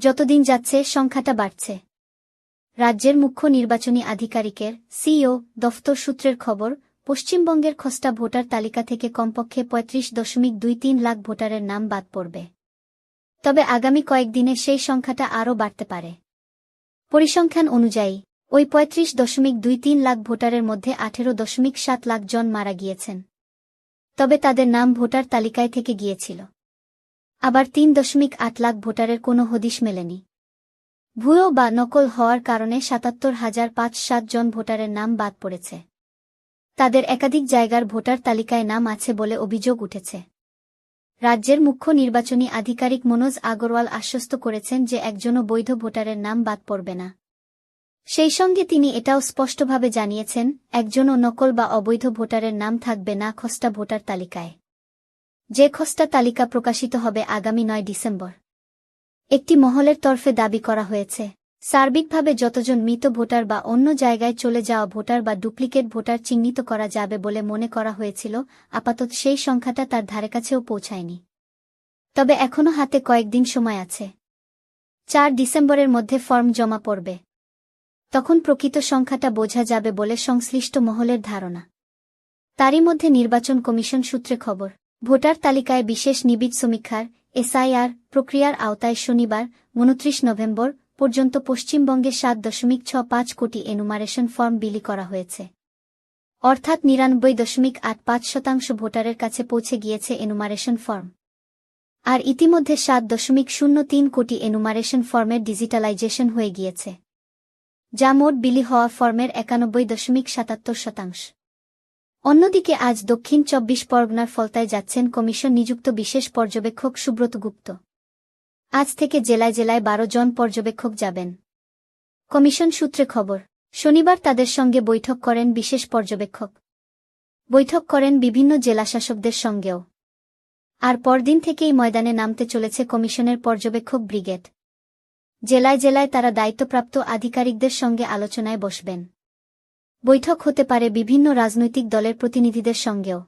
যতদিন যাচ্ছে, সংখ্যাটা বাড়ছে। রাজ্যের মুখ্য নির্বাচনী আধিকারিকের সিও দফতর সূত্রের খবর, পশ্চিমবঙ্গের খসটা ভোটার তালিকা থেকে কমপক্ষে পঁয়ত্রিশ দশমিক দুই তিন লাখ ভোটারের নাম বাদ পড়বে। তবে আগামী কয়েকদিনে সেই সংখ্যাটা আরও বাড়তে পারে। পরিসংখ্যান অনুযায়ী, ওই পঁয়ত্রিশ দশমিক দুই তিন লাখ ভোটারের মধ্যে আঠেরো দশমিক সাত লাখ জন মারা গিয়েছেন। তবে তাদের নাম ভোটার তালিকায় থেকে গিয়েছিল। আবার তিন দশমিক আট লাখ ভোটারের কোনো হদিশ মেলেনি। ভুয়ো বা নকল হওয়ার কারণে সাতাত্তর হাজার পাঁচ সাত জন ভোটারের নাম বাদ পড়েছে। তাদের একাধিক জায়গার ভোটার তালিকায় নাম আছে বলে অভিযোগ উঠেছে। রাজ্যের মুখ্য নির্বাচনী আধিকারিক মনোজ আগরওয়াল আশ্বস্ত করেছেন যে একজনও বৈধ ভোটারের নাম বাদ পড়বে না। সেই সঙ্গে তিনি এটাও স্পষ্টভাবে জানিয়েছেন, একজনও নকল বা অবৈধ ভোটারের নাম থাকবে না খসটা ভোটার তালিকায়। যে খসটা তালিকা প্রকাশিত হবে আগামী নয় ডিসেম্বর। একটি মহলের তরফে দাবি করা হয়েছে, সার্বিকভাবে যতজন মৃত ভোটার বা অন্য জায়গায় চলে যাওয়া ভোটার বা ডুপ্লিকেট ভোটার চিহ্নিত করা যাবে বলে মনে করা হয়েছিল, আপাতত সেই সংখ্যাটা তার ধারে কাছেও পৌঁছায়নি। তবে এখনও হাতে কয়েকদিন সময় আছে। চার ডিসেম্বরের মধ্যে ফর্ম জমা পড়বে। তখন প্রকৃত সংখ্যাটা বোঝা যাবে বলে সংশ্লিষ্ট মহলের ধারণা। তারই মধ্যে নির্বাচন কমিশন সূত্রে খবর ভোটার তালিকায় বিশেষ নিবিড় সমীক্ষার, এসআইআর প্রক্রিয়ার আওতায় শনিবার, উনত্রিশ নভেম্বর পর্যন্ত পশ্চিমবঙ্গে সাত দশমিক ছ পাঁচ কোটি এনুমারেশন ফর্ম বিলি করা হয়েছে। অর্থাৎ নিরানব্বই দশমিক আট পাঁচ শতাংশ ভোটারের কাছে পৌঁছে গিয়েছে এনুমারেশন ফর্ম আর ইতিমধ্যে সাত দশমিক শূন্য তিন কোটি এনুমারেশন ফর্মের ডিজিটালাইজেশন হয়ে গিয়েছে। যা মোট বিলি হওয়া ফর্মের একানব্বই দশমিক সাতাত্তর শতাংশ। অন্যদিকে আজ দক্ষিণ চব্বিশ পরগনার ফলতায় যাচ্ছেন কমিশন নিযুক্ত বিশেষ পর্যবেক্ষক সুব্রত গুপ্ত। আজ থেকে জেলায় জেলায় বারো জন পর্যবেক্ষক যাবেন। কমিশন সূত্রে খবর, শনিবার তাদের সঙ্গে বৈঠক করেন বিশেষ পর্যবেক্ষক। বৈঠক করেন বিভিন্ন জেলাশাসকদের সঙ্গেও। আর পরদিন থেকেই ময়দানে নামতে চলেছে কমিশনের পর্যবেক্ষক ব্রিগেড। জেলায় জেলায় তারা দায়িত্বপ্রাপ্ত আধিকারিকদের সঙ্গে আলোচনায় বসবেন। বৈঠক হতে পারে বিভিন্ন রাজনৈতিক দলের প্রতিনিধিদের সঙ্গেও।